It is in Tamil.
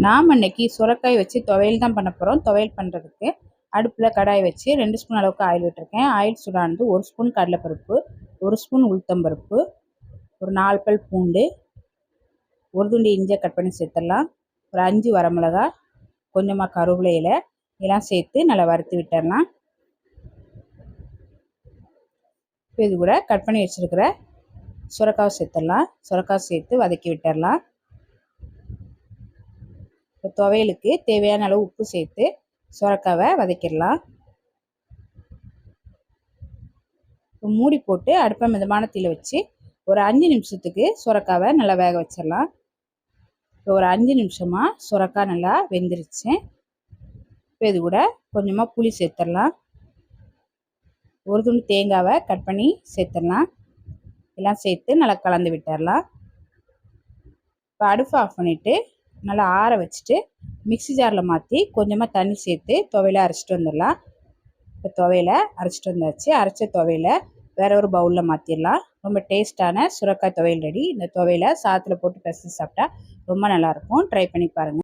நாம் அன்னைக்கு சுரக்காய் வச்சு துவையல் தான் பண்ண போகிறோம் துவையல் பண்ணுறதுக்கு அடுப்பில் கடாய் வச்சு ரெண்டு ஸ்பூன் அளவுக்கு ஆயில் விட்டுருக்கேன். ஆயில் சுடானது ஒரு ஸ்பூன் கடலைப்பருப்பு ஒரு ஸ்பூன் உளுத்தம்பருப்பு ஒரு நாலு பல் பூண்டு ஒரு துண்டி இஞ்சியை கட் பண்ணி சேர்த்துடலாம். ஒரு அஞ்சு வரமிளகா கொஞ்சமாக கருவிலையில் இதெல்லாம் சேர்த்து நல்லா வறுத்து விட்டுடலாம். இப்போ இது கூட கட் பண்ணி வச்சுருக்கிற சுரக்காவை சேர்த்துடலாம். சுரக்காய் சேர்த்து வதக்கி விட்டுடலாம். இப்போ துவையலுக்கு தேவையான அளவு உப்பு சேர்த்து சுரக்காவை வதக்கிடலாம். இப்போ மூடி போட்டு அடுப்பை மிதமான தீயில் வச்சு ஒரு அஞ்சு நிமிஷத்துக்கு சுரக்காவை நல்லா வேக வச்சிடலாம். இப்போ ஒரு அஞ்சு நிமிஷமாக சுரக்காய் நல்லா வெந்துருச்சு. இப்போ இது கூட கொஞ்சமாக புளி சேர்த்துடலாம். ஒரு துண்டு தேங்காவை கட் பண்ணி சேர்த்துடலாம். எல்லாம் சேர்த்து நல்லா கலந்து விட்டுடலாம். இப்போ அடுப்பு ஆஃப் பண்ணிவிட்டு நல்லா ஆற வச்சுட்டு மிக்சி ஜாரில் மாற்றி கொஞ்சமாக தண்ணி சேர்த்து துவையில அரைச்சிட்டு வந்துடலாம். இப்போ துவையில அரைச்சிட்டு வந்தாச்சு. அரைச்ச துவையில வேற ஒரு பவுலில் மாற்றிடலாம் ரொம்ப டேஸ்ட்டான சுரக்காய் துவையல் ரெடி இந்த துவையில சாத்தில் போட்டு பிசைஞ்சு சாப்பிட்டா ரொம்ப நல்லாயிருக்கும் ட்ரை பண்ணி பாருங்கள்